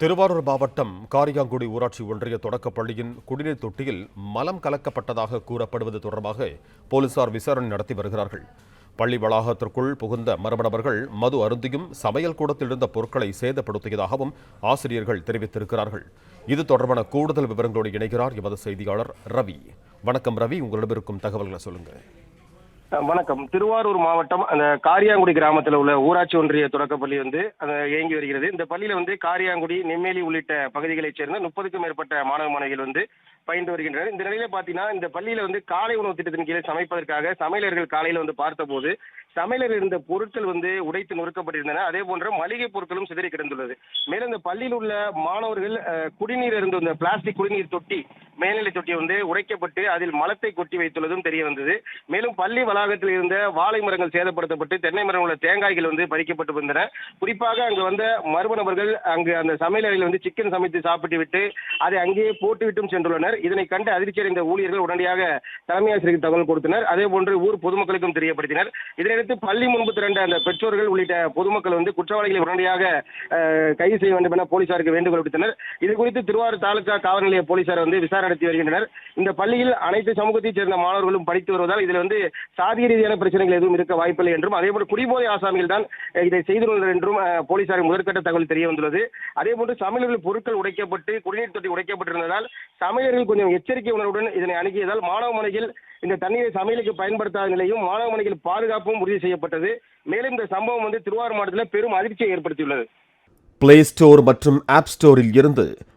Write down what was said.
திருவாரூர் மாவட்டம் காரியாங்குடி ஊராட்சி ஒன்றிய தொடக்கப் பள்ளியின் குடிநீர் தொட்டியில் மலம் கலக்கப்பட்டதாக கூறப்படுவது தொடர்பாக போலீசார் விசாரணை நடத்தி வருகிறார்கள். பள்ளி வளாகத்திற்குள் புகுந்த மர்மநபர்கள் மது அருந்தியும் சமையல் கூடத்தில் இருந்த பொருட்களை சேதப்படுத்தியதாகவும் ஆசிரியர்கள் தெரிவித்திருக்கிறார்கள். இது தொடர்பான கூடுதல் விவரங்களோடு இணைகிறார் எமது செய்தியாளர் ரவி. வணக்கம் ரவி உங்களிடம் இருக்கும் தகவல்களை சொல்லுங்கள். வணக்கம். திருவாரூர் மாவட்டம் அந்த காரியாங்குடி கிராமத்தில் உள்ள ஊராட்சி ஒன்றிய தொடக்கப்பள்ளி வந்து இயங்கி வருகிறது. இந்த பள்ளியில வந்து காரியாங்குடி நெம்மேலி உள்ளிட்ட பகுதிகளைச் சேர்ந்த முப்பதுக்கும் மேற்பட்ட மாணவ மாணவிகள் வந்து பயின்று வருகின்றனர். இந்த நிலையில பாத்தீங்கன்னா இந்த பள்ளியில வந்து காலை உணவு திட்டத்தின் கீழே சமைப்பதற்காக சமையலர்கள் காலையில வந்து பார்த்தபோது சமையலர் இருந்த பொருட்கள் வந்து உடைத்து நொறுக்கப்பட்டிருந்தன. அதே போன்ற மளிகை பொருட்களும் சிதறி கிடந்துள்ளது. மேலும் இந்த பள்ளியில் உள்ள மாணவர்கள் குடிநீர் இருந்த இந்த பிளாஸ்டிக் குடிநீர் தொட்டி மேல்நிலை தொட்டி வந்து உடைக்கப்பட்டு அதில் மலத்தை கொட்டி வைத்துள்ளதும் தெரிய வந்தது. மேலும் பள்ளி வளாகத்தில் இருந்த வாழை மரங்கள் சேதப்படுத்தப்பட்டு தென்னை மரம் உள்ள தேங்காய்கள் வந்து பறிக்கப்பட்டு வந்தன. குறிப்பாக அங்கு வந்த மர்ம நபர்கள் அங்கு அந்த சமையலறையில் வந்து சிக்கன் சமைத்து சாப்பிட்டு விட்டு அதை அங்கேயே போட்டுவிட்டும் சென்றுள்ளனர். இதனை கண்டு அதிர்ச்சி அடைந்த ஊழியர்கள் உடனடியாக தலைமை ஆசிரியருக்கு தகவல் கொடுத்தனர். அதே போன்று ஊர் பொதுமக்களுக்கும் தெரியப்படுத்தினர். இதனையடுத்து பள்ளி முன்பு திரண்ட அந்த பெற்றோர்கள் உள்ளிட்ட பொதுமக்கள் வந்து குற்றவாளிகளை உடனடியாக கைது செய்ய வேண்டும் என போலீசாருக்கு வேண்டுகோள் விடுத்தனர். இது குறித்து திருவாரூர் தாலுகா காவல் நிலைய போலீசார் வந்து விசாரணை நடத்தி வருகின்றனர். இந்த பள்ளியில் அனைத்து சமூகத்தைச் சேர்ந்த மாணவர்களும் படித்து வருவதால் இதில் வந்து சாதிய ரீதியான பிரச்சனைகள் எதுவும் இருக்க வாய்ப்பில்லை என்றும் அதேபோல் குடிபோதை ஆசாமிகள் தான் இதை செய்துள்ளனர் என்றும் போலீசாரின் முதற்கட்ட தகவல் தெரிய வந்துள்ளது அதேபோன்று சமையல்கள் பொருட்கள் உடைக்கப்பட்டு குடிநீர் தொட்டி உடைக்கப்பட்டிருந்ததால் சமையலர்கள் கொஞ்சம் எச்சரிக்கை உணர்வுடன் இதனை அணுகியதால் மாணவ மாணவிகள் இந்த தண்ணீரை சமையலுக்கு பயன்படுத்தாத நிலையும் மாணவ மாணவிகள் பாதுகாப்பும் உறுதி செய்யப்பட்டது. மேலும் இந்த சம்பவம் வந்து திருவாரூர் மாவட்டத்தில் பெரும் அதிர்ச்சியை ஏற்படுத்தியுள்ளது. பிளே ஸ்டோர் மற்றும் ஆப் ஸ்டோரில் இருந்து